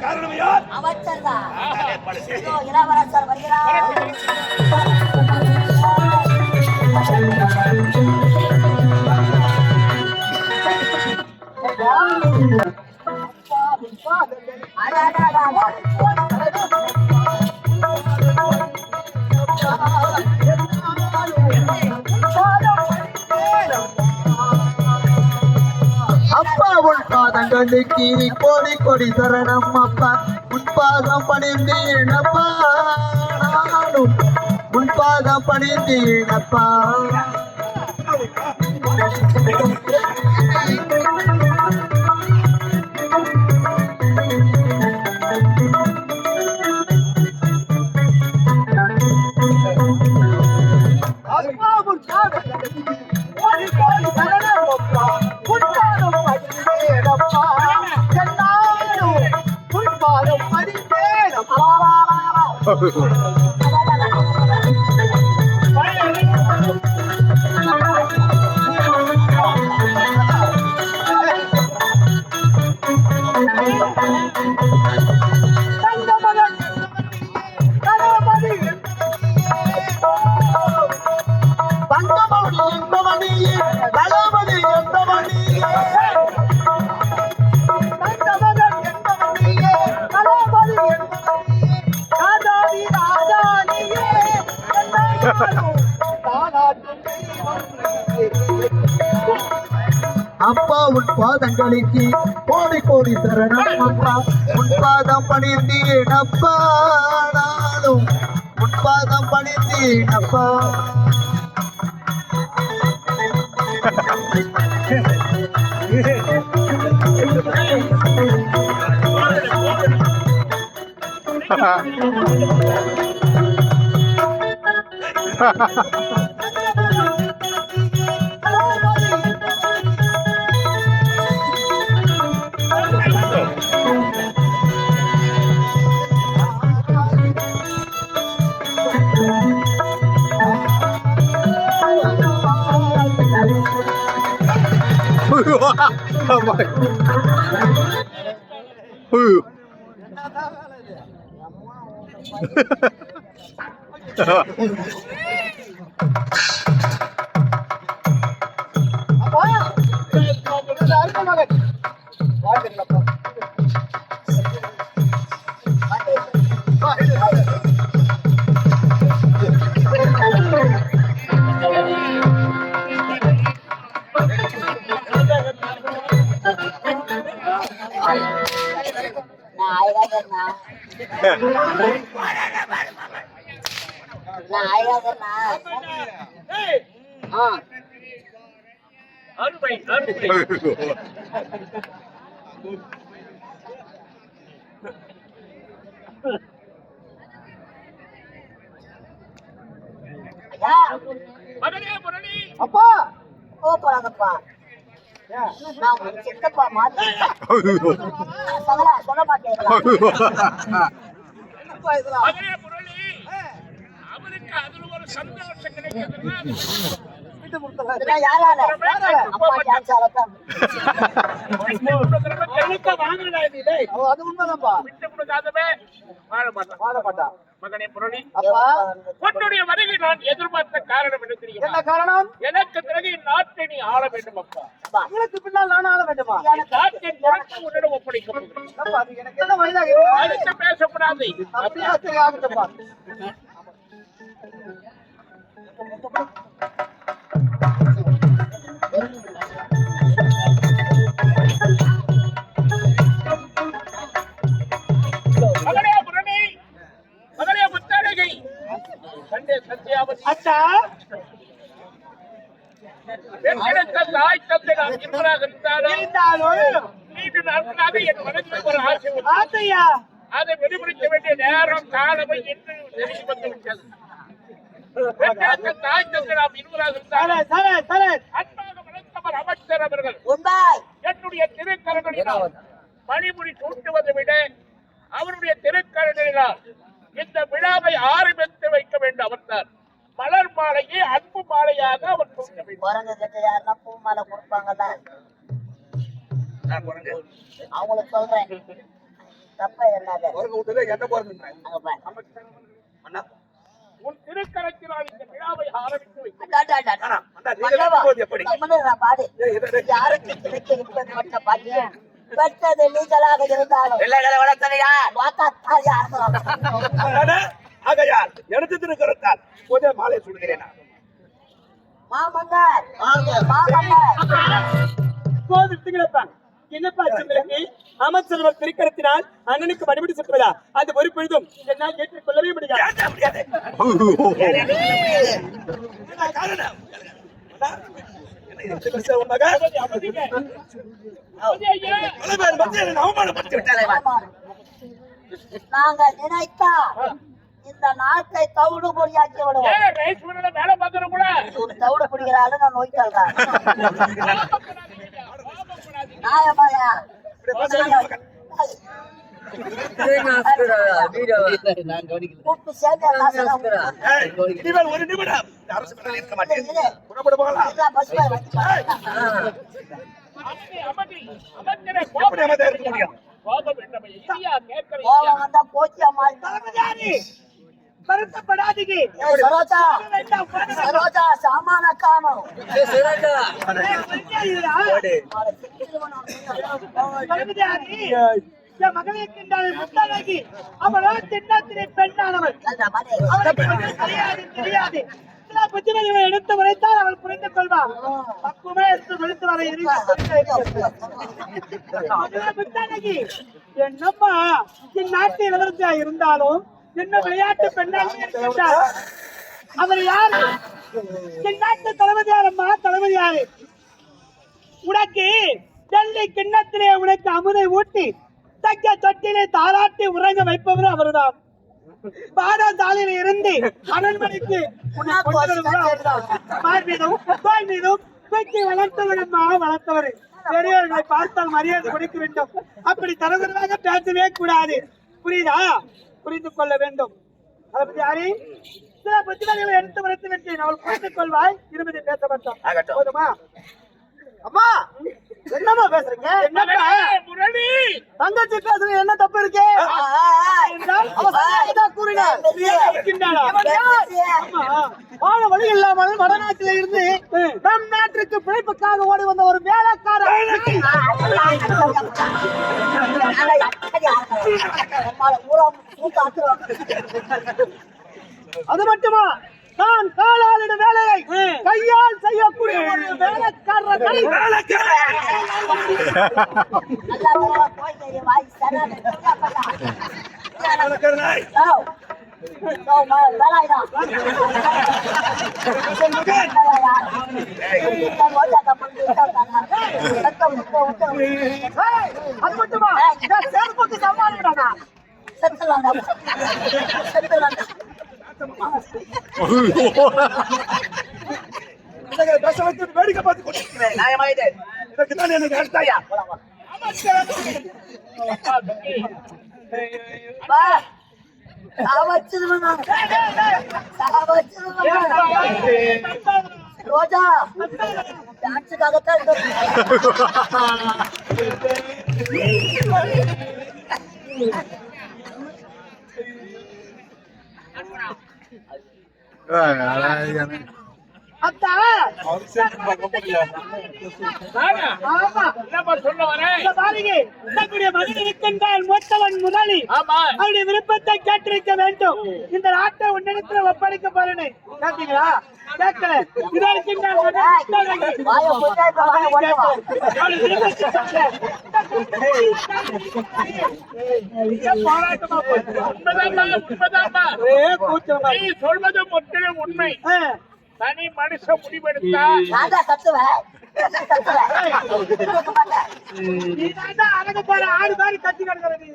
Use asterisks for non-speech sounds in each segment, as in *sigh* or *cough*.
காரணம் யார்? அமைச்சர் தான் இளவரசர் வருகிறார். உன் பாதங்களுக்கு கோடி கோடி சரணம் அப்பா. உன் பணிந்து பணிந்தேனப்பா நானும் உன் பாதம் பணிந்தேனப்பா অপেক্ষা அப்பா உன் பாதங்களுக்கு கோடி கோடி சரணம் அப்பா. உன் பாதம் பணிந்தேன் அப்பா. நானும் உன் பாதம் பணிந்தேன் அப்பா. ha ha ha Oh ஐயா *laughs* மகனே முரளி அப்பா நான் உங்க சித்தப்பா மாதிரி சொல்ல மாட்டேன் வாங்கினா அது உண்மைதான்ப்பா வாழ மாட்டான் வாழ மாட்டான் மகனே அப்பா. உன்னுடைய வருகை நான் எதிர்பார்த்த காரணம் என்ன தெரியுமா? என்ன காரணம்? எனக்கு பிறகு இந்நாட்டை நீ ஆள வேண்டும் அப்பா. உங்களுக்கு பின்னால் நான் ஆள வேண்டுமா? நாட்டின் பொறுப்பு உன்னிடம் ஒப்படைக்க போகிறேன். அப்பா, அது எனக்கு என்ன வயதாக இருக்கு? அடுத்து பேசக்கூடாது. அப்படியா சரி அச்சா. பெற்றெடுத்த தாய் தந்தை நான் இருவராக இருந்தாலும் இருந்தாலும் நீண்ட நாட்களாக என் மனதில் ஒரு ஆசை உண்டு. ஆசையா? அதை வெளிப்படுத்த வேண்டிய நேரம் காலமை என்று நெருங்கி வந்து விட்டது பெற்றெடுத்த தாய் தந்தை நாம் இருவராக சரே இருந்தாலும் சரே சரே. அன்பாக வளர்த்தவர் அமைச்சர் அவர்கள் உண்மை என்னுடைய திருக்கரங்களினால் மணிமுடி சூட்டுவதை விட அவருடைய திருக்கரங்களினால் இந்த விழாவை ஆரம்பித்து வைக்க வேண்டும் அவர்தான் மலர் மாலையை அன்பு மாலையாக அவர் சூட்ட வேண்டும். குரங்கு கிட்ட யாருன்னா பூ மாலை கொடுப்பாங்கல்ல. அவங்களுக்கு சொல்றேன். தப்ப என்னது? உன் திருக்கரத்தினால் இந்த விழாவை ஆரம்பித்து இது. யாருக்கு கிடைக்கப்பட்ட பாக்கியம்? பெற்றது நீங்களாக இருந்தாலும். ஆகையால் எனது திருக்கரத்தால் இப்போதே மாலை திங்களப்பா என்னப்பா உங்களுக்கு அமைச்சர் திருக்கரத்தினால் அண்ணனுக்கு வழிபடி செல்வதா? அது ஒரு பொழுதும் என்னால் ஏற்றுக்கொள்ளவே முடியாது. ஏன்டா முடியாது? இந்த நாட்டை தவிடு பொடியாக்கி விடுவோம் வேலை பார்க்கறவங்க கூட ஒரு தவிடு பிடிக்கிறாள் நான் நோய் தள்ளுறேன் கோபப்படாதீங்க. கோபப்படாதீங்க. நாயமாயா இப்படி பேசாதீங்க. கூப்பிட்டு சேர்ந்து காசெல்லாம் கொடுத்து. ஏய், இனிமேல் ஒரு நிமிடம் இந்த அரசு மேடையில் இருக்க மாட்டேன் புறப்படு போகலாம் இதெல்லாம் பஸ் மேல வச்சு. அமைதி, அமைதி. அமைச்சரே, எப்படி கோபம். வந்தா வருத்தப்படாதீங்க. சரோஜா. சரோஜா சாமான காணும். தளபதியாரி என் மகனுக்கு முத்தழகி அவளோ சின்னத்திரை பெண்ணானவள். அவளுக்கு தெரியாது தெரியாது. சில புத்திமதிகளை எடுத்து உரைத்தால் அவள் புரிந்து கொள்வாள் பக்குவமே எடுத்து கொடுத்து வர முத்தழகி என்னம்மா இந்நாட்டு இளவரசியா இருந்தாலும் என்ன விளையாட்டு பெண்ணாக அவர் யாரு? இந்நாட்டு தளபதியாரம்மா தளபதியாரு. உனக்கு டெல்லி கிண்ணத்திலே உனக்கு அமுதை ஊட்டி தக்க தொட்டிலே தாளாட்டி உறங்க வைப்பவரும் அவர்தான். பாடசாலையில இருந்து அரண்மனைக்கு. மார் மீதும் தோல் மீதும் தூக்கி வளர்த்தவரம்மா வளர்த்தவர். பெரியவர்களை பார்த்தால் மரியாதை கொடுக்க வேண்டும். அப்படி தரகுறவாக பேசவே கூடாது. புரியுதா? புரிந்து கொள்ள வேண்டும் அதை யாரு சில புத்திமதிகளை எடுத்து வளர்த்து விட்டேன் அவள் புரிந்து கொள்வாய் இருபது பேச ஆகட்டும். போதுமா அம்மா என்னம்மா பேசுறீங்க முரளி தங்கச்சி பேசுறது என்ன தப்பு இருக்கு. வாழ வழி இல்லாமல் வடநாட்டில இருந்து நம் நாட்டிற்கு பிழைப்புக்காக ஓடி வந்த ஒரு வேலைக்கார அது மட்டுமா? நான் காலாளிட வேலையை கையால் செய்யக்கூடிய ஒரு வேலைக்காரரை அது மட்டுமா? சேர்ப்புக்கு சமாளிக்கிறானா என்னங்க பேச வைத்து வேடிக்கை பார்த்து கொண்டிருக்கிறேன். மூத்தவன் முதலி அவருடைய விருப்பத்தை கேட்டிருக்க வேண்டும். இந்த நாட்டை உன்னிடத்துல ஒப்படைக்க போறேன்னு கேட்டீங்களா கேட்கல. இதா சொல்வது முற்றிலும் உண்மை. தனி மனுஷ முடிவெடுத்தா அழகு போற ஆறு மாதிரி கத்தி கிடக்குறது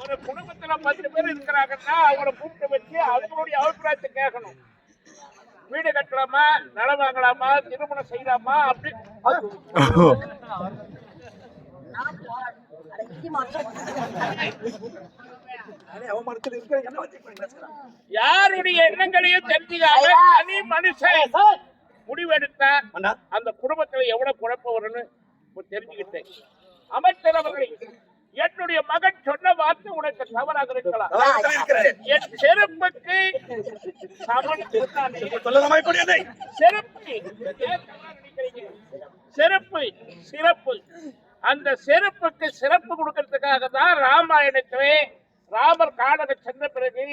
ஒரு குடும்பத்துல பத்து பேர் இருக்கிறாங்கன்னா அவங்கள கூப்பிட்டு வச்சு அவங்களுடைய அபிப்பிராயத்தை கேட்கணும். வீடு கட்டலாமா நிலம் வாங்கலாமா திருமணம் செய்யலாமா அப்படி யாருடைய எண்ணங்களையும் தெரிஞ்சுக்காம. தனி மனுஷன் முடிவெடுத்தா அந்த குடும்பத்துல எவ்வளவு குழப்பம் வரும்னு தெரிஞ்சுக்கிட்டேன். அமைச்சர் அவர்களே என்னுடைய மகன் சொன்ன வார்த்தை உனக்கு தவறாக இருக்கலாம். என் செருப்புக்கு செருப்பு? செருப்பு சிறப்பு. அந்த செருப்புக்கு சிறப்பு கொடுக்கறதுக்காக தான் ராமாயணத்திலே ராமர் காடக சென்ற பிறகு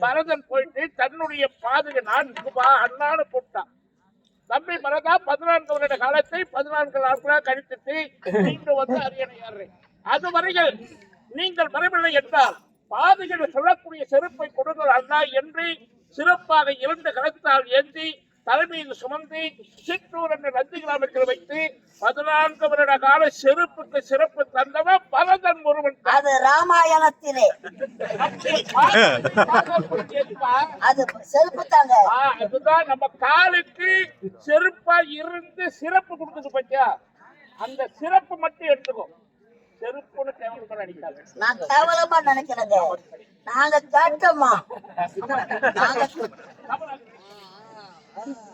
பரதன் போயிட்டு தன்னுடைய பாதுக நான் பா அண்ணான்னு போட்டான் தம்பி பரதா பதினான்கு வருட காலத்தை பதினான்கு நாட்களாக கழித்துட்டு மீண்டும் வந்து அரியணை அது வரையில் நீங்கள் வரவில்லை என்றால் பாதுகள் சொல்லக்கூடிய செருப்பை கொடுங்கள் அண்ணா என்று சிறப்பாக இரண்டு கலத்தால் ஏந்தி தலைமையில் சுமந்து சிற்றூர் என்ற நந்தி கிராமத்தில் வைத்து பதினான்கு வருட கால செருப்புக்கு சிறப்பு தந்தவன் பரதன் ஒருவன். அது ராமாயணத்திலே. அது செருப்பு தாங்க. அதுதான் நம்ம காலுக்கு செருப்பா இருந்து சிறப்பு கொடுக்குது பத்தியா? அந்த சிறப்பு மட்டும் எடுத்துக்கோ. செருப்புன்னு நான் கேவலமா நினைக்கிறேங்க. நாங்க கேட்டோமா?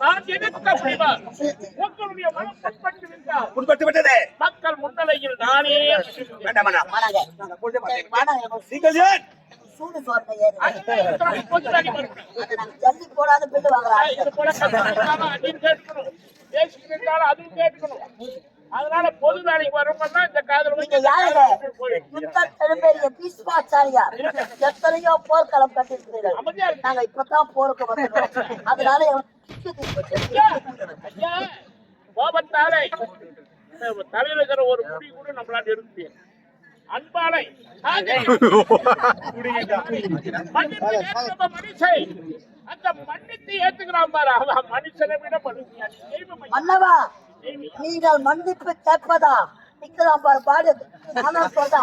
நான் எதிர்க்க முடியுமா உங்களுடைய மனம் புண்பட்டு விட்டால் புண்பட்டு விட்டதே மக்கள் முன்னிலையில் நானே வேண்டாம் நீங்கள் ஏன் சூடு சோர்ந்த ஜல்லி போடாத பில்லு வாங்குறாங்க. அதுவும் அதனால பொது வேலைக்கு வரும்போது இந்த காதல் நீங்க யாருங்க யுத்த பெரும்பெரிய பீஷ்மாச்சாரியா எத்தனையோ போர்க்களம் கட்டிருக்கிறீர்கள் நாங்க இப்பதான் போருக்கு வந்துட்டோம். அதனால கோபத்தாலே. இந்த தலையில இருக்கிற ஒரு முடி கூட நம்மளால முடியாது. அன்பாலை. மனுஷன் அந்த மன்னித்து ஏத்துக்கிறான் பாரு. அவன் மனுஷனை விட மனுஷன். நீங்கள் மன்னிப்பு கேட்பதா? நிக்கலாம் பாரு பாடு. ஆனா சொல்றா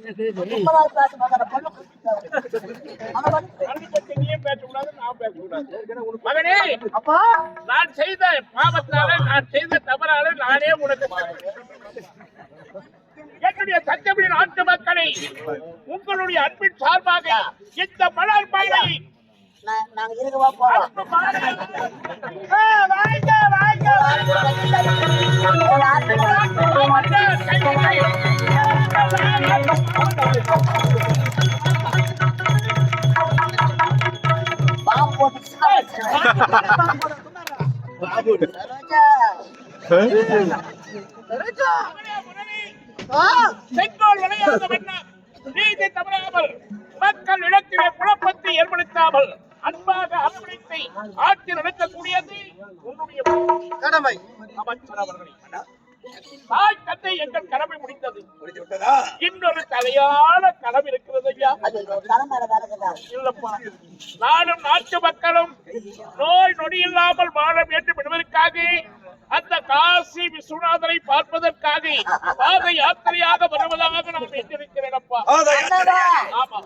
*laughs* நாள் பேச மாட்டார பொண்ணு மன்னவன் மன்னிப்பை நீயே பேசக்கூடாது நான் பேசக்கூடாது மகனே அப்பா! நான் செய்த பாவத்தால நான் செய்த தவறால நானே உனக்கு என்னுடைய சட்டப்படி நாட்டு மக்களை உங்களுடைய அன்பின் சார்பாக இந்த மலர் மாலை நா- நாங்க இருக்கவா போறோம் நீதி தவறாமல் மக்கள் இடத்திலே குழப்பத்தை ஏற்படுத்தாமல் அன்பாக அரவணைத்தை ஆட்சி நடத்தக்கூடியது உன்னுடைய கடமை அமைச்சர் அவர்களே தாய் தந்தை எங்கள் கடமை முடிந்தது இன்னொரு தலையான கடமை இருக்கிறது ஐயா. இல்லப்பா. நானும் நாட்டு மக்களும் நோய் நொடி இல்லாமல் வாழ வேண்டும் என்பதற்காக அந்த காசி விஸ்வநாதரை பார்ப்பதற்காக பாத யாத்திரையாக வருவதாக நான் மன்னவா, ஆமா.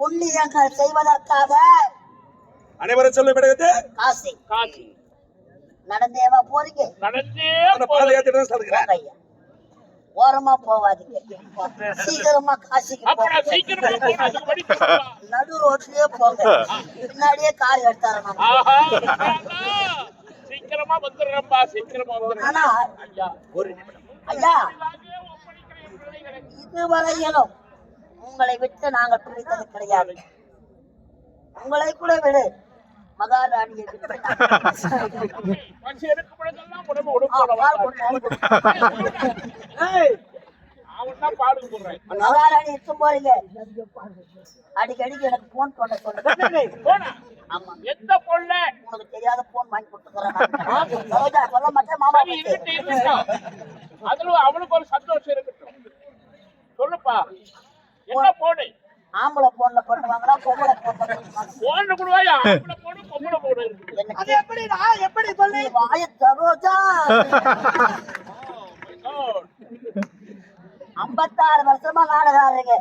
புண்ணியங்கள் செய்வதற்காக அனைவரும் சொல்லும் காசி. காசி. நடந்தேவா போறீங்க? நடந்தே ஐயா. ஓரமா போவாதீங்க. சீக்கிரமா காசிக்கு சீக்கிரமா. நடு ரோட்லயே போங்க. பின்னாடியே கார் எடுத்தாரு நம்ம. ஆஹா அண்ணா, சீக்கிரமா வந்துடுறப்பா சீக்கிரமா வந்துடுறேன். ஆனா ஐயா. ஒரு நிமிடம். ஐயா. இதுவரையிலும் உங்களை விட்டு நாங்கள் பிரித்தது கிடையாது. உங்களை கூட விடு. மகாராணியை தான் மகாராணி இருக்கும் போறீங்க அடிக்கடிக்கு எனக்கு போன் பண்ண சொல்லுங்க ஆமா எந்த பொண்ணு உனக்கு தெரியாத போன் வாங்கி கொடுத்துக்கிறேன் சொல்ல மாட்டேன் மாமா அதுல அவனுக்கு ஒரு சந்தோஷம் இருக்கட்டும் சொல்லுப்பா என்ன போடு ஆம்பளை போன்ல போட்டு வாங்கினா பொம்பளை போன்ல கூடவாயா ஆம்பளை போடு பொம்பளை போடு அது எப்படி நான் எப்படி சொல்லி? வாய சரோஜா ஐம்பத்தாறு வருஷமா உண்மைதான்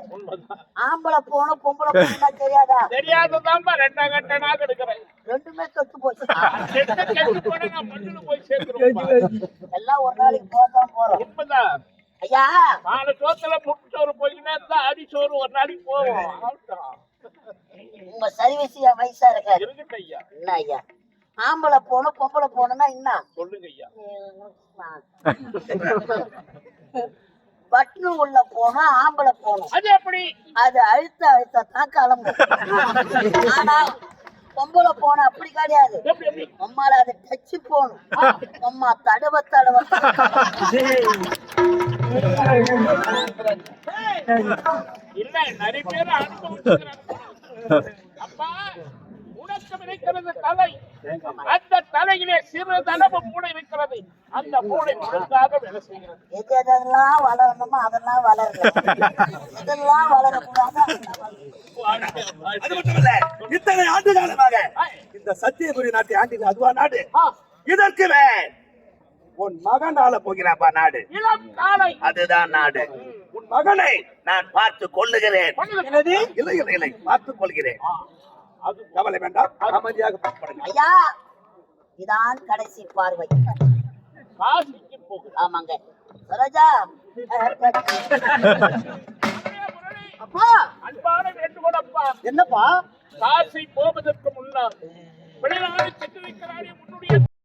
ஆம்பளை போனும் பொம்பளை போனா தெரியாதா? தெரியாததான்பா ரெண்டாம் கட்டனாக எடுக்கிறேன். ரெண்டுமே கெட்டு போச்சு. கெட்டு எல்லாம் ஒரு நாளைக்கு போதான் போறோம். உண்மைதான். ஐயா. நாலு சோத்துல முட்டு சோறு போயின்னா தான் அடி சோறு ஒரு நாளைக்கு போவோம். உங்க சர்வீஸ் வயசா இருக்காரு? இருக்கட்டும் ஐயா. என்ன ஐயா? ஆம்பளை போகணும் பொம்பளை போகணும்னா என்ன? சொல்லுங்க ஐயா. பட்னு உள்ள போனா ஆம்பளை போகணும் அது எப்படி? அது அழுத்த அழுத்த தான் கிளம்பும் *laughs* ஆனா பொம்பளை போன அப்படி கிடையாது. அம்மால அதை டச்சு போகணும். அம்மா தடவ தடவ. இல்ல நிறைய பேர் அனுபவிச்சுக்கிறாங்க அப்பா உனக்கு இருக்கிறது தலை. அந்த தலையிலே சிறு தளவு மூளை இருக்கிறது அந்த மூளை ஒழுங்காக வேலை செய்கிறது. எது எதெல்லாம் வளரணுமோ அதெல்லாம் வளருது. எதெல்லாம் வளரக்கூடாது. அது மட்டும் இல்ல இத்தனை ஆண்டு காலமாக இந்த சத்தியபுரி நாட்டை ஆண்டில் அதுவா நாடு. இதற்கு உன் மகன் ஆள போகிறாப்பா நாடு. அதுதான் நாடு. உன் மகனை நான் பார்த்து கொள்ளுகிறேன். இல்லை இல்லை இல்லை. பார்த்துக் கொள்கிறேன். கவலை வேண்டாம். அமைதியாக ஐயா இதான் கடைசி பார்வை. ஆமாங்க. சரோஜா. அப்பா. அன்பான வேண்டுகோள் அப்பா. என்னப்பா? காசி போவதற்கு முன்னால் வெளிநாடு சென்று வைக்கிறாரே உன்னுடைய